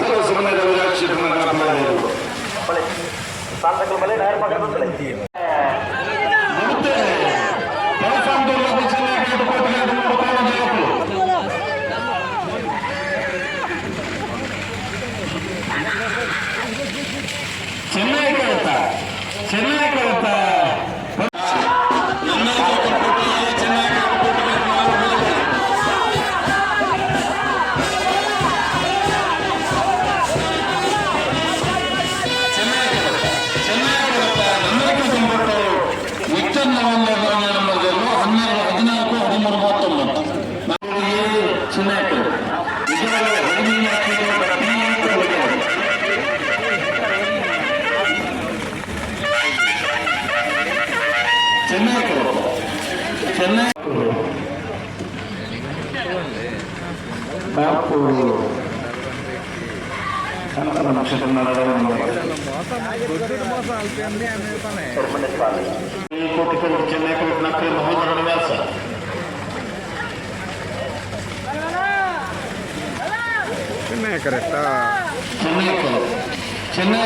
ಹತ್ತಿರ ಸಮಯದ ವಿರಾಕ್ಷಿತನ ಕಾಪಾಡಬಹುದು అప్పుడు కోటికొండ చెన్నై కోటి నక్కరి మహోదరుడు చెన్నై కరెక్టా చెన్నై చెన్నై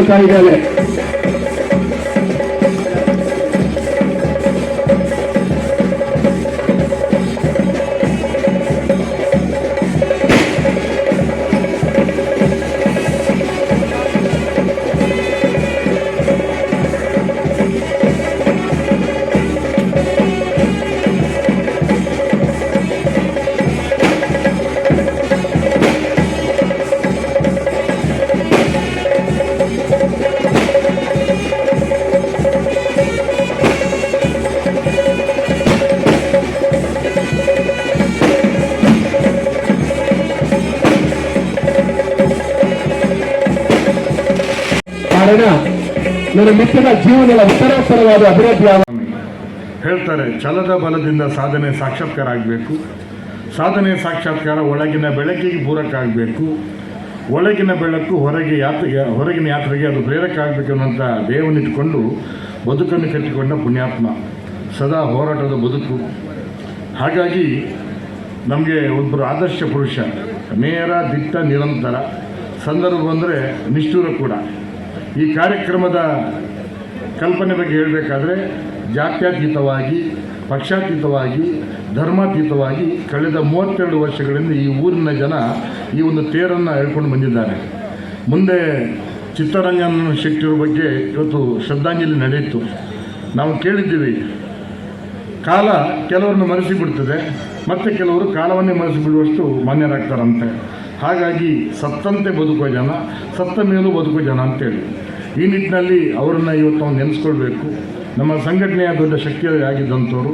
ಚೆನ್ನೈ ಸಂದರ್ಭದಲ್ಲಿ ನನ್ನ ಜೀವನದ ಉತ್ತರೋತ್ತರವಾದ ಅಭಿವೃದ್ಧಿ ಹೇಳ್ತಾರೆ, ಛಲದ ಬಲದಿಂದ ಸಾಧನೆ ಸಾಕ್ಷಾತ್ಕಾರ ಆಗಬೇಕು ಸಾಧನೆ ಸಾಕ್ಷಾತ್ಕಾರ ಒಳಗಿನ ಬೆಳಕಿಗೆ ಪೂರಕ ಆಗಬೇಕು ಒಳಗಿನ ಬೆಳಕು ಹೊರಗೆ ಯಾತ್ರೆಗೆ, ಹೊರಗಿನ ಯಾತ್ರೆಗೆ ಅದು ಪ್ರೇರಕ ಆಗಬೇಕು ಅನ್ನೋಂಥ ದೇವನಿಟ್ಟುಕೊಂಡು ಬದುಕನ್ನು ಕಟ್ಟಿಕೊಂಡ ಪುಣ್ಯಾತ್ಮ. ಸದಾ ಹೋರಾಟದ ಬದುಕು. ಹಾಗಾಗಿ ನಮಗೆ ಒಬ್ಬರು ಆದರ್ಶ ಪುರುಷ, ನೇರ ದಿಟ್ಟ ನಿರಂತರ. ಸಂದರ್ಭ ಬಂದರೆ ನಿಷ್ಠೂರ ಕೂಡ. ಈ ಕಾರ್ಯಕ್ರಮದ ಕಲ್ಪನೆ ಬಗ್ಗೆ ಹೇಳಬೇಕಾದ್ರೆ ಜಾತ್ಯತೀತವಾಗಿ, ಪಕ್ಷಾತೀತವಾಗಿ, ಧರ್ಮಾತೀತವಾಗಿ ಕಳೆದ ಮೂವತ್ತೆರಡು ವರ್ಷಗಳಿಂದ ಈ ಊರಿನ ಜನ ಈ ಒಂದು ತೇರನ್ನು ಹೇಳ್ಕೊಂಡು ಬಂದಿದ್ದಾರೆ. ಮುಂದೆ ಚಿತ್ತರಂಜನ ಶೆಟ್ಟಿಯವ್ರ ಬಗ್ಗೆ ಇವತ್ತು ಶ್ರದ್ಧಾಂಜಲಿ ನಡೆಯಿತು. ನಾವು ಕೇಳಿದ್ದೀವಿ, ಕಾಲ ಕೆಲವರನ್ನು ಮರೆಸಿ ಬಿಡ್ತದೆ ಮತ್ತು ಕೆಲವರು ಕಾಲವನ್ನೇ ಮರೆಸಿ ಬಿಡುವಷ್ಟು ಮಾನ್ಯರಾಗ್ತಾರಂತೆ. ಹಾಗಾಗಿ ಸತ್ತಂತೆ ಬದುಕುವ ಜನ ಸತ್ತ ಮೇಲೂ ಬದುಕುವ ಜನ ಅಂತೇಳಿ. ಈ ನಿಟ್ಟಿನಲ್ಲಿ ಅವರನ್ನು ಇವತ್ತು ನಾವು ನೆನೆಸ್ಕೊಳ್ಬೇಕು. ನಮ್ಮ ಸಂಘಟನೆಯ ದೊಡ್ಡ ಶಕ್ತಿಯಾಗಿದ್ದಂಥವ್ರು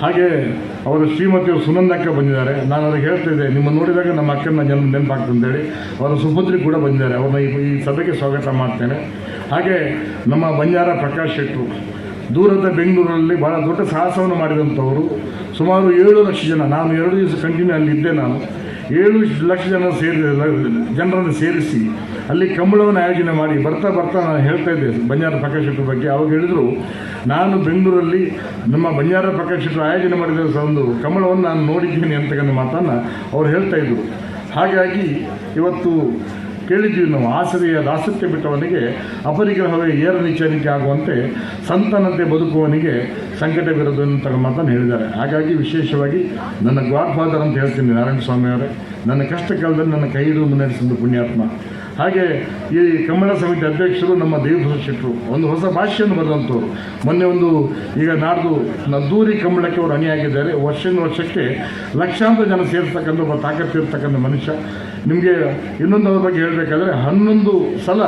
ಹಾಗೆ ಅವರ ಶ್ರೀಮತಿಯವರು ಸುನಂದಕ್ಕ ಬಂದಿದ್ದಾರೆ. ನಾನು ಅವ್ರಿಗೆ ಹೇಳ್ತಿದ್ದೆ ನಿಮ್ಮ ನೋಡಿದಾಗ ನಮ್ಮ ಅಕ್ಕನ ಜನ್ಮ ನೆನಪಾಗ್ತಂತೇಳಿ ಅವರ ಸುಪುತ್ರಿ ಕೂಡ ಬಂದಿದ್ದಾರೆ. ಅವ್ರನ್ನ ಈ- ಸಭೆಗೆ ಸ್ವಾಗತ ಮಾಡ್ತೇನೆ. ಹಾಗೆ ನಮ್ಮ ಬಂಜಾರ ಪ್ರಕಾಶ್ ಶೆಟ್ಟರು ದೂರದ ಬೆಂಗಳೂರಲ್ಲಿ ಭಾಳ ದೊಡ್ಡ ಸಾಹಸವನ್ನು ಮಾಡಿದಂಥವರು. ಸುಮಾರು ಏಳು ಲಕ್ಷ ಜನ, ನಾನು ಎರಡು ದಿವಸ ಕಂಟಿನ್ಯೂ ಅಲ್ಲಿ ಇದ್ದೆ ನಾನು. ಏಳು ಲಕ್ಷ ಜನ ಸೇರಿ, ಜನರನ್ನು ಸೇರಿಸಿ ಅಲ್ಲಿ ಕಂಬಳವನ್ನು ಆಯೋಜನೆ ಮಾಡಿ ಬರ್ತಾ ಬರ್ತಾ ನಾನು ಹೇಳ್ತಾ ಇದ್ದೆ ಬಂಜಾರ ಪ್ರಕಾಶ್ ಶೆಟ್ಟರ್ ಬಗ್ಗೆ. ಅವಾಗ ಹೇಳಿದರು, ನಾನು ಬೆಂಗಳೂರಲ್ಲಿ ನಮ್ಮ ಬಂಜಾರ ಪ್ರಕಾಶ್ ಶೆಟ್ಟರು ಆಯೋಜನೆ ಮಾಡಿದ ಒಂದು ಕಂಬಳವನ್ನು ನಾನು ನೋಡಿದ್ದೀನಿ ಅಂತಕ್ಕಂಥ ಮಾತನ್ನು ಅವ್ರು ಹೇಳ್ತಾ ಇದ್ದರು ಹಾಗಾಗಿ ಇವತ್ತು ಕೇಳಿದ್ದೀವಿ ನಾವು. ಆಸರೆಯ ದಾಸತ್ಯ ಬಿಟ್ಟವನಿಗೆ ಅಪರಿಗ್ರಹವೇ ಏರ ನಿಚ್ಚನಿಕೆ ಆಗುವಂತೆ ಸಂತನಂತೆ ಬದುಕುವವನಿಗೆ ಸಂಕಟ ವಿರೋಧ ಅಂತ ಮಾತನ್ನು ಹೇಳಿದ್ದಾರೆ. ಹಾಗಾಗಿ ವಿಶೇಷವಾಗಿ ನನ್ನ ಗಾಡ್ ಫಾದರ್ ಅಂತ ಹೇಳ್ತೀನಿ ನಾರಾಯಣ ಸ್ವಾಮಿಯವರೇ ನನ್ನ ಕಷ್ಟ ಕಾಲದಲ್ಲಿ ನನ್ನ ಕೈ ಹಿಡಿದು ಮುನ್ನಡೆಸಿದ ಪುಣ್ಯಾತ್ಮ. ಹಾಗೆ ಈ ಕಮ್ಮಳ ಸಮಿತಿ ಅಧ್ಯಕ್ಷರು ನಮ್ಮ ಶೆಟ್ಟರು ಒಂದು ಹೊಸ ಭಾಷೆಯನ್ನು ಬರೆದಂಥವ್ರು. ಮೊನ್ನೆ ಒಂದು ಈಗ ನಾಡ್ದು ನದ್ದೂರಿ ಕಮ್ಮಳಕ್ಕೆ ಅವರು ಅಣಿಯಾಗಿದ್ದಾರೆ. ವರ್ಷದಿಂದ ವರ್ಷಕ್ಕೆ ಲಕ್ಷಾಂತರ ಜನ ಸೇರ್ತಕ್ಕಂಥ ಒಬ್ಬ ತಾಕತ್ತಿರ್ತಕ್ಕಂಥ ಮನುಷ್ಯ. ನಿಮಗೆ ಇನ್ನೊಂದು ಅವ್ರ ಬಗ್ಗೆ ಹೇಳಬೇಕಾದ್ರೆ ಹನ್ನೊಂದು ಸಲ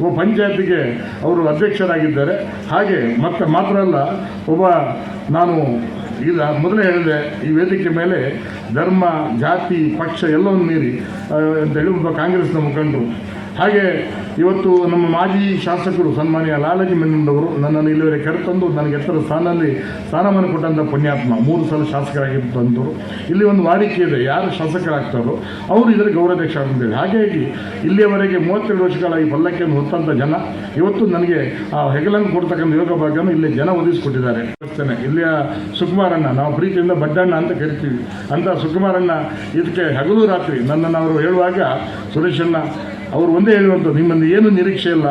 ಒಬ್ಬ ಪಂಚಾಯತಿಗೆ ಅವರು ಅಧ್ಯಕ್ಷರಾಗಿದ್ದಾರೆ. ಹಾಗೆ ಮತ್ತೆ ಮಾತ್ರ ಅಲ್ಲ ಒಬ್ಬ ನಾನು ಇಲ್ಲ ಮೊದಲೇ ಹೇಳಿದೆ ಈ ವೇದಿಕೆ ಮೇಲೆ ಧರ್ಮ ಜಾತಿ ಪಕ್ಷ ಎಲ್ಲವನ್ನು ಮೀರಿ ಆ, ಅಂತ ಹೇಳಿ ಒಬ್ಬ ಕಾಂಗ್ರೆಸ್ನ ಮುಖಂಡರು. ಹಾಗೆ ಇವತ್ತು ನಮ್ಮ ಮಾಜಿ ಶಾಸಕರು ಸನ್ಮಾನ್ಯ ಲಾಲಜಿ ಮೆನ್ನಂದವರು ನನ್ನನ್ನು ಇಲ್ಲಿವರೆಗೆ ಕರೆತಂದು ನನಗೆ ಎತ್ತರ ಸ್ಥಾನದಲ್ಲಿ ಸ್ಥಾನಮಾನ ಕೊಟ್ಟಂಥ ಪುಣ್ಯಾತ್ಮ ಮೂರು ಸಲ ಶಾಸಕರಾಗಿ ಬಂದರು. ಇಲ್ಲಿ ಒಂದು ವಾಡಿಕೆ ಇದೆ, ಯಾರು ಶಾಸಕರಾಗ್ತಾರೋ ಅವರು ಇದರ ಗೌರವಾಧ್ಯಕ್ಷ ಆಗಿದ್ದೇವೆ ಹಾಗಾಗಿ ಇಲ್ಲಿಯವರೆಗೆ ಮೂವತ್ತೆರಡು ವರ್ಷಗಳ ಈ ಪಲ್ಲಕ್ಕಿಯನ್ನು ಹೊತ್ತಂಥ ಜನ, ಇವತ್ತು ನನಗೆ ಆ ಹೆಗಲನ್ನು ಕೊಡ್ತಕ್ಕಂಥ ಯೋಗ ಭಾಗ್ಯವನ್ನು ಇಲ್ಲಿ ಜನ ಒದಗಿಸಿಕೊಟ್ಟಿದ್ದಾರೆ. ಇಲ್ಲಿಯ ಸುಕುಮಾರಣ್ಣ, ನಾವು ಪ್ರೀತಿಯಿಂದ ಬಡ್ಡಣ್ಣ ಅಂತ ಕರಿತೀವಿ. ಅಂತ ಸುಕುಮಾರಣ್ಣ ಇದಕ್ಕೆ ಹಗಲು ರಾತ್ರಿ ನನ್ನನ್ನು ಅವರು ಹೇಳುವಾಗ, ಸುರೇಶಣ್ಣ ಅವರು ಒಂದೇ ಹೇಳುವಂಥದ್ದು, ನಿಮ್ಮಲ್ಲಿ ಏನು ನಿರೀಕ್ಷೆ ಇಲ್ಲ.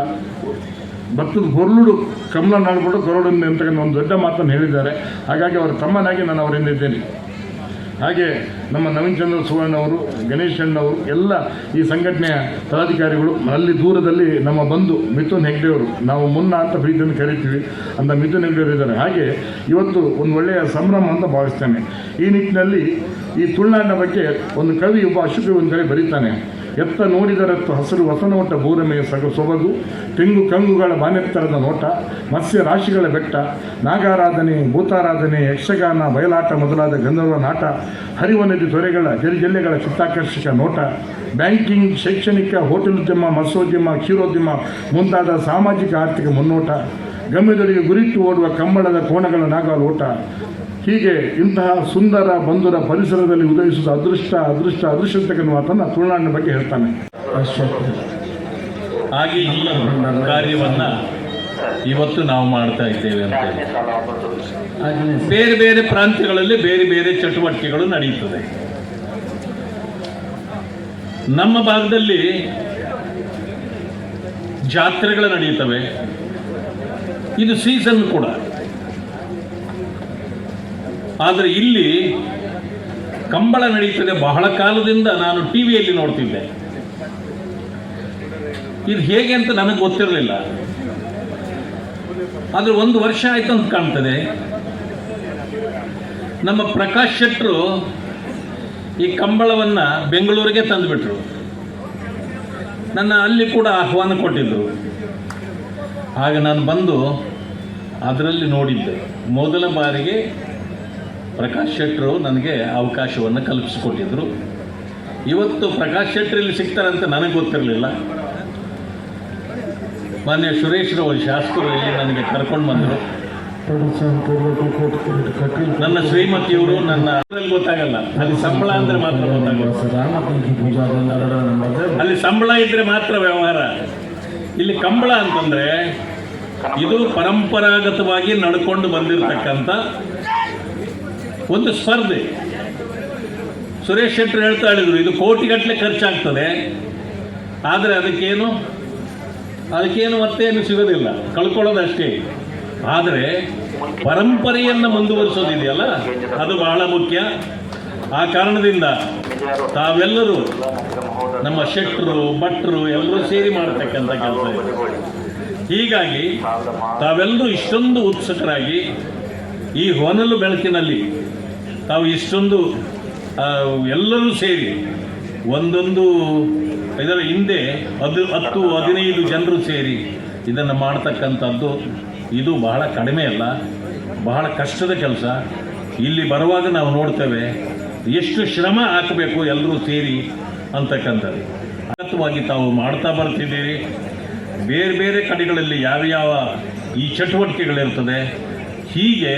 ಭತ್ತದ ಹೊರಳುಡು ಕಮಲ ನಾಡ್ಬಿಟ್ಟು ಕೊರಡುಂದೆ ಅಂತಕ್ಕಂಥ ಒಂದು ದೊಡ್ಡ ಮಾತನ್ನು ಹೇಳಿದ್ದಾರೆ. ಹಾಗಾಗಿ ಅವರ ತಮ್ಮನಾಗಿ ನಾನು ಅವರಿಂದಿದ್ದೇನೆ. ಹಾಗೆ ನಮ್ಮ ನವೀನ್ ಚಂದ್ರ ಸುವರ್ಣ ಅವರು ಗಣೇಶ್ ಅಣ್ಣವರು, ಎಲ್ಲ ಈ ಸಂಘಟನೆಯ ಪದಾಧಿಕಾರಿಗಳು ಅಲ್ಲಿ ದೂರದಲ್ಲಿ ನಮ್ಮ ಬಂಧು ಮಿಥುನ್ ಹೆಗ್ಡೆಯವರು ನಾವು ಮುನ್ನ ಅಂತ ಪ್ರೀತಿಯನ್ನು ಕರಿತೀವಿ ಅಂತ ಮಿಥುನ್ ಹೆಗ್ಡೆಯವರು ಇದ್ದಾರೆ. ಹಾಗೆ ಇವತ್ತು ಒಂದು ಒಳ್ಳೆಯ ಸಂಭ್ರಮ ಅಂತ ಭಾವಿಸ್ತೇನೆ. ಈ ನಿಟ್ಟಿನಲ್ಲಿ ಈ ತುಳುನಾಡಿನ ಬಗ್ಗೆ ಒಂದು ಕವಿ, ಒಬ್ಬ ಅಶುಭಿ ಒಂದು ಕಡೆ ಬರೀತಾನೆ. ಎತ್ತ ನೋಡಿದರತ್ತು ಹಸಿರು ವಸನೋಟ ಭೂರಮೆಯ ಸಗ ಸೊಬಗು, ತೆಂಗು ಕಂಗುಗಳ ಮಾನೆತ್ತರದ ನೋಟ, ಮತ್ಸ್ಯ ರಾಶಿಗಳ ಬೆಟ್ಟ, ನಾಗಾರಾಧನೆ, ಭೂತಾರಾಧನೆ, ಯಕ್ಷಗಾನ, ಬಯಲಾಟ ಮೊದಲಾದ ಗಂಧರ್ವ ನಾಟ ಹರಿವ ನದಿ ತೊರೆಗಳ ಜಲ್ಲೆಗಳ ಚಿತ್ತಾಕರ್ಷಕ ನೋಟ, ಬ್ಯಾಂಕಿಂಗ್, ಶೈಕ್ಷಣಿಕ ಹೋಟೆಲುದ್ಯಮ ಮತ್ಸ್ಯೋದ್ಯಮ, ಕ್ಷೀರೋದ್ಯಮ ಮುಂತಾದ ಸಾಮಾಜಿಕ ಆರ್ಥಿಕ ಮುನ್ನೋಟ, ಗಮ್ಯದೊಳಗೆ ಗುರಿಟ್ಟು ಓಡುವ ಕಂಬಳದ ಕೋಣಗಳ ನಾಗಾಲೋಟ ಹೀಗೆ ಇಂತಹ ಸುಂದರ ಬಂಧುರ ಪರಿಸರದಲ್ಲಿ ಉದಯಿಸುವ ಅದೃಷ್ಟ ಅದೃಷ್ಟ ಅದೃಷ್ಟ ಅಂತಕ್ಕಂಥ ಮಾತನ್ನು ತುಳುನಾಡಿನ ಬಗ್ಗೆ ಹೇಳ್ತಾನೆ. ಹಾಗೆ ಈ ಕಾರ್ಯವನ್ನು ಇವತ್ತು ನಾವು ಮಾಡ್ತಾ ಇದ್ದೇವೆ ಅಂತ. ಬೇರೆ ಬೇರೆ ಪ್ರಾಂತ್ಯಗಳಲ್ಲಿ ಬೇರೆ ಬೇರೆ ಚಟುವಟಿಕೆಗಳು ನಡೆಯುತ್ತದೆ. ನಮ್ಮ ಭಾಗದಲ್ಲಿ ಜಾತ್ರೆಗಳು ನಡೆಯುತ್ತವೆ. ಇದು ಸೀಸನ್ ಕೂಡ. ಆದರೆ ಇಲ್ಲಿ ಕಂಬಳ ನಡೀತದೆ ಬಹಳ ಕಾಲದಿಂದ ನಾನು ಟಿ ವಿಯಲ್ಲಿ ನೋಡ್ತಿದ್ದೆ. ಇದು ಹೇಗೆ ಅಂತ ನನಗೆ ಗೊತ್ತಿರಲಿಲ್ಲ. ಆದರೆ ಒಂದು ವರ್ಷ ಆಯಿತು ಅಂತ ಕಾಣ್ತದೆ. ನಮ್ಮ ಪ್ರಕಾಶ್ ಶೆಟ್ಟರು ಈ ಕಂಬಳವನ್ನು ಬೆಂಗಳೂರಿಗೆ ತಂದುಬಿಟ್ರು. ನನ್ನ ಅಲ್ಲಿ ಕೂಡ ಆಹ್ವಾನ ಕೊಟ್ಟಿದ್ದರು ಆಗ ನಾನು ಬಂದು ಅದರಲ್ಲಿ ನೋಡಿದ್ದೆ. ಮೊದಲ ಬಾರಿಗೆ ಪ್ರಕಾಶ್ ಶೆಟ್ಟರು ನನಗೆ ಅವಕಾಶವನ್ನು ಕಲ್ಪಿಸಿಕೊಟ್ಟಿದ್ರು. ಇವತ್ತು ಪ್ರಕಾಶ್ ಶೆಟ್ಟರು ಇಲ್ಲಿ ಸಿಗ್ತಾರಂತ ನನಗೆ ಗೊತ್ತಿರಲಿಲ್ಲ. ಮಾನ್ಯ ಸುರೇಶ್ರವರು ಶಾಸಕರು ಇಲ್ಲಿ ನನಗೆ ಕರ್ಕೊಂಡು ಬಂದರು. ನನ್ನ ಶ್ರೀಮತಿಯವರು ನನ್ನ ಅದ್ರಲ್ಲಿ ಗೊತ್ತಾಗಲ್ಲ. ಅಲ್ಲಿ ಸಂಬಳ ಅಂದ್ರೆ ಮಾತ್ರ ಅಲ್ಲಿ ಸಂಬಳ ಇದ್ರೆ ಮಾತ್ರ ವ್ಯವಹಾರ. ಇಲ್ಲಿ ಕಂಬಳ ಅಂತಂದ್ರೆ ಇದು ಪರಂಪರಾಗತವಾಗಿ ನಡ್ಕೊಂಡು ಬಂದಿರತಕ್ಕಂಥ ಒಂದು ಸ್ಪರ್ಧೆ. ಸುರೇಶ್ ಶೆಟ್ಟರು ಹೇಳ್ತಾ ಹೇಳಿದರು, ಇದು ಕೋಟಿಗಟ್ಟಲೆ ಖರ್ಚಾಗ್ತದೆ. ಆದರೆ ಅದಕ್ಕೇನು? ಅದಕ್ಕೇನು ಮತ್ತೇನು ಸಿಗೋದಿಲ್ಲ. ಕಳ್ಕೊಳ್ಳೋದಷ್ಟೇ. ಆದರೆ ಪರಂಪರೆಯನ್ನು ಮುಂದುವರಿಸೋದಿದೆಯಲ್ಲ, ಅದು ಬಹಳ ಮುಖ್ಯ. ಆ ಕಾರಣದಿಂದ ತಾವೆಲ್ಲರೂ ನಮ್ಮ ಶೆಟ್ಟರು, ಭಟ್ರು ಎಲ್ಲರೂ ಸೇರಿ ಮಾಡತಕ್ಕಂಥ ಕೆಲಸ ಹೀಗಾಗಿ ತಾವೆಲ್ಲರೂ ಇಷ್ಟೊಂದು ಉತ್ಸುಕರಾಗಿ ಈ ಹೊನಲು ಬೆಳಕಿನಲ್ಲಿ ತಾವು ಇಷ್ಟೊಂದು ಎಲ್ಲರೂ ಸೇರಿ ಒಂದೊಂದು ಇದರ ಹಿಂದೆ ಅದು ಹತ್ತು, ಹದಿನೈದು ಜನರು ಸೇರಿ ಇದನ್ನು ಮಾಡ್ತಕ್ಕಂಥದ್ದು ಇದು ಬಹಳ ಕಡಿಮೆ ಅಲ್ಲ, ಬಹಳ ಕಷ್ಟದ ಕೆಲಸ. ಇಲ್ಲಿ ಬರುವಾಗ ನಾವು ನೋಡ್ತೇವೆ ಎಷ್ಟು ಶ್ರಮ ಹಾಕಬೇಕು ಎಲ್ಲರೂ ಸೇರಿ ಅಂತಕ್ಕಂಥದ್ದು. ಅಗತ್ಯವಾಗಿ ತಾವು ಮಾಡ್ತಾ ಬರ್ತಿದ್ದೀರಿ. ಬೇರೆ ಬೇರೆ ಕಡೆಗಳಲ್ಲಿ ಯಾವ ಯಾವ ಈ ಚಟುವಟಿಕೆಗಳಿರ್ತದೆ ಹೀಗೆ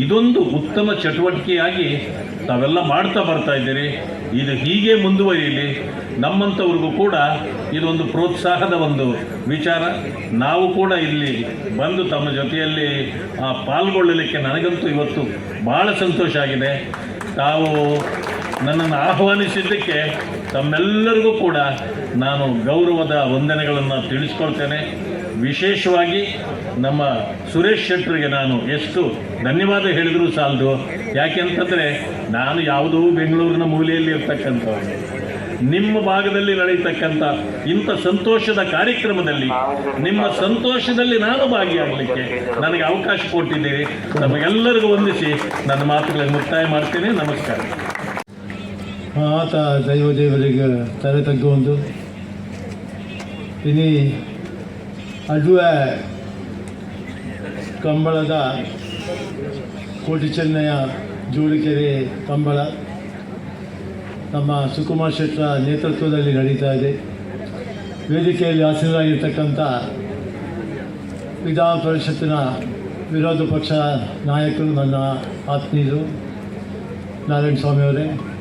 ಇದೊಂದು ಉತ್ತಮ ಚಟುವಟಿಕೆಯಾಗಿ ತಾವೆಲ್ಲ ಮಾಡ್ತಾ ಬರ್ತಾ ಇದ್ದೀರಿ. ಇದು ಹೀಗೆ ಮುಂದುವರಿಯಲಿ. ನಮ್ಮಂಥವ್ರಿಗೂ ಕೂಡ ಇದೊಂದು ಪ್ರೋತ್ಸಾಹದ ಒಂದು ವಿಚಾರ. ನಾವು ಕೂಡ ಇಲ್ಲಿ ಬಂದು ತಮ್ಮ ಜೊತೆಯಲ್ಲಿ ಪಾಲ್ಗೊಳ್ಳಲಿಕ್ಕೆ ನನಗಂತೂ ಇವತ್ತು ಭಾಳ ಸಂತೋಷ ಆಗಿದೆ. ತಾವು ನನ್ನನ್ನು ಆಹ್ವಾನಿಸಿದ್ದಕ್ಕೆ ತಮ್ಮೆಲ್ಲರಿಗೂ ಕೂಡ ನಾನು ಗೌರವದ ವಂದನೆಗಳನ್ನು ತಿಳಿಸ್ಕೊಳ್ತೇನೆ. ವಿಶೇಷವಾಗಿ ನಮ್ಮ ಸುರೇಶ್ ಶೆಟ್ಟರಿಗೆ ನಾನು ಎಷ್ಟು ಧನ್ಯವಾದ ಹೇಳಿದರೂ ಸಾಲದು. ಯಾಕೆಂತಂದರೆ ನಾನು ಯಾವುದೋ ಬೆಂಗಳೂರಿನ ಮೂಲೆಯಲ್ಲಿ ಇರ್ತಕ್ಕಂಥವ್ರು. ನಿಮ್ಮ ಭಾಗದಲ್ಲಿ ನಡೆಯತಕ್ಕಂಥ ಇಂಥ ಸಂತೋಷದ ಕಾರ್ಯಕ್ರಮದಲ್ಲಿ, ನಿಮ್ಮ ಸಂತೋಷದಲ್ಲಿ ನಾನು ಭಾಗಿಯಾಗಲಿಕ್ಕೆ ನನಗೆ ಅವಕಾಶ ಕೊಟ್ಟಿದ್ದೀರಿ. ನಮಗೆಲ್ಲರಿಗೂ ವಂದಿಸಿ ನನ್ನ ಮಾತುಗಳನ್ನು ಮುಕ್ತಾಯ ಮಾಡ್ತೇನೆ. ನಮಸ್ಕಾರ. ಆತ ದೈವ ದೇವರಿಗೆ ತಲೆ ತಗ್ಗುವಂದು ಇನಿ ಅಡುವೆ ಕಂಬಳದ ಕೋಟಿ ಚೆನ್ನಯ ಜೋಡಿಕೆರೆ ಕಂಬಳ ನಮ್ಮ ಸುಕುಮಾರ್ ಶೆಟ್ಟರ ನೇತೃತ್ವದಲ್ಲಿ ನಡೀತಾ ಇದೆ. ವೇದಿಕೆಯಲ್ಲಿ ಆಸೀನರಾಗಿರ್ತಕ್ಕಂಥ ವಿಧಾನ ಪರಿಷತ್ತಿನ ವಿರೋಧ ಪಕ್ಷ ನಾಯಕರು ನನ್ನ ಆತ್ಮೀಯರು. ನಾರಾಯಣ ಸ್ವಾಮಿಯವರೇ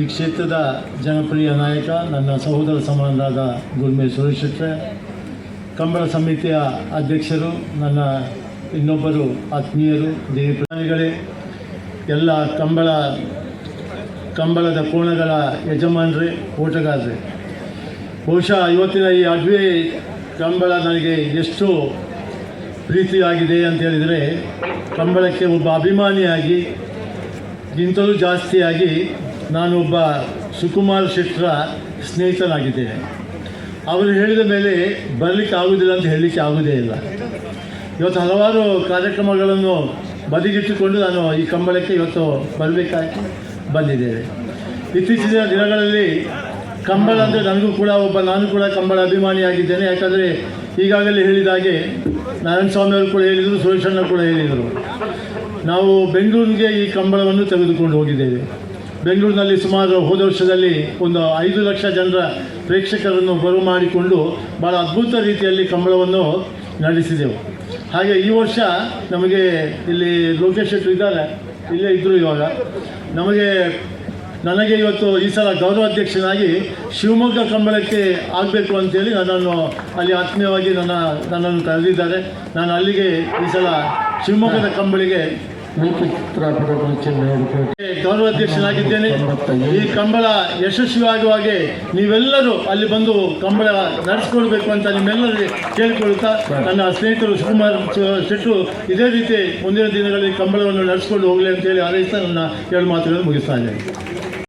ಈ ಕ್ಷೇತ್ರದ ಜನಪ್ರಿಯ ನಾಯಕ, ನನ್ನ ಸಹೋದರ ಸಮಾನರಾದ ಗುರುಮೆ ಸುರೇಶ್ ಕಂಬಳ ಸಮಿತಿಯ ಅಧ್ಯಕ್ಷರು, ನನ್ನ ಇನ್ನೊಬ್ಬರು ಆತ್ಮೀಯರು ದೇವಿ ಪ್ರಾಣಿಗಳೇ ಎಲ್ಲ ಕಂಬಳ, ಕಂಬಳದ ಕೋಣಗಳ ಯಜಮಾನರೇ, ಓಟಗಾರರೇ. ಬಹುಶಃ ಇವತ್ತಿನ ಈ ಅಡ್ವೆ ಕಂಬಳ ನನಗೆ ಎಷ್ಟು ಪ್ರೀತಿಯಾಗಿದೆ ಅಂತ ಹೇಳಿದರೆ, ಕಂಬಳಕ್ಕೆ ಒಬ್ಬ ಅಭಿಮಾನಿಯಾಗಿ, ಗಿಂತಲೂ ಜಾಸ್ತಿಯಾಗಿ ನಾನೊಬ್ಬ ಸುಕುಮಾರ್ ಶೆಟ್ಟರ ಸ್ನೇಹಿತನಾಗಿದ್ದೇನೆ ಅವರು ಹೇಳಿದ ಮೇಲೆ ಬರಲಿಕ್ಕೆ ಆಗುವುದಿಲ್ಲ ಅಂತ ಹೇಳಲಿಕ್ಕೆ ಆಗುವುದೇ ಇಲ್ಲ. ಇವತ್ತು ಹಲವಾರು ಕಾರ್ಯಕ್ರಮಗಳನ್ನು ಬದಿಗಿಟ್ಟುಕೊಂಡು ನಾನು ಈ ಕಂಬಳಕ್ಕೆ ಇವತ್ತು ಬರಬೇಕಾಗಿ ಬಂದಿದ್ದೇನೆ. ಇತ್ತೀಚಿನ ದಿನಗಳಲ್ಲಿ ಕಂಬಳ ಅಂದರೆ ನನಗೂ ಕೂಡ ಒಬ್ಬ, ನಾನು ಕೂಡ ಕಂಬಳ ಅಭಿಮಾನಿಯಾಗಿದ್ದೇನೆ. ಯಾಕಂದರೆ ಈಗಾಗಲೇ ಹೇಳಿದ ಹಾಗೆ ನಾರಾಯಣ ಸ್ವಾಮಿಯವರು ಕೂಡ ಹೇಳಿದರು ಸುರೇಶಣ್ಣ ಕೂಡ ಹೇಳಿದರು. ನಾವು ಬೆಂಗಳೂರಿಗೆ ಈ ಕಂಬಳವನ್ನು ತೆಗೆದುಕೊಂಡು ಹೋಗಿದ್ದೇವೆ. ಬೆಂಗಳೂರಿನಲ್ಲಿ ಸುಮಾರು ಹೋದ ವರ್ಷದಲ್ಲಿ ಒಂದು ಐದು ಲಕ್ಷ ಜನರ ಪ್ರೇಕ್ಷಕರನ್ನು ಬರಮಾಡಿಕೊಂಡು ಭಾಳ ಅದ್ಭುತ ರೀತಿಯಲ್ಲಿ ಕಂಬಳವನ್ನು ನಡೆಸಿದೆವು. ಹಾಗೆ ಈ ವರ್ಷ ನಮಗೆ ಇಲ್ಲಿ ಲೋಕೇಶ್ ಶೆಟ್ಟರು ಇದ್ದಾರೆ. ಇಲ್ಲೇ ಇದ್ದರು ಇವಾಗ. ನಮಗೆ, ನನಗೆ ಇವತ್ತು ಈ ಸಲ ಗೌರವಾಧ್ಯಕ್ಷನಾಗಿ ಶಿವಮೊಗ್ಗ ಕಂಬಳಕ್ಕೆ ಆಗಬೇಕು ಅಂತೇಳಿ ನನ್ನನ್ನು ಅಲ್ಲಿ ಆತ್ಮೀಯವಾಗಿ ನನ್ನ, ನನ್ನನ್ನು ಕರೆದಿದ್ದಾರೆ. ನಾನು ಅಲ್ಲಿಗೆ ಈ ಸಲ ಶಿವಮೊಗ್ಗದ ಕಂಬಳಿಗೆ ಗೌರವಾಧ್ಯಕ್ಷನಾಗಿದ್ದೇನೆ ಈ ಕಂಬಳ ಯಶಸ್ವಿಯಾಗುವಾಗೆ ನೀವೆಲ್ಲರೂ ಅಲ್ಲಿ ಬಂದು ಕಂಬಳ ನಡೆಸ್ಕೊಳ್ಬೇಕು ಅಂತ ನಿಮ್ಮೆಲ್ಲರಿಗೆ ಕೇಳಿಕೊಳ್ಳುತ್ತಾ ನನ್ನ ಸ್ನೇಹಿತರು ಶಿವಕುಮಾರ್ ಶೆಟ್ಟು ಇದೇ ರೀತಿ ಮುಂದಿನ ದಿನಗಳಲ್ಲಿ ಕಂಬಳವನ್ನು ನಡೆಸ್ಕೊಂಡು ಹೋಗಲಿ ಅಂತೇಳಿ ಆರೈಸ್ತಾ ನನ್ನ ಎರಡು ಮಾತುಗಳನ್ನು ಮುಗಿಸ್ತಾ ಇದ್ದೇನೆ.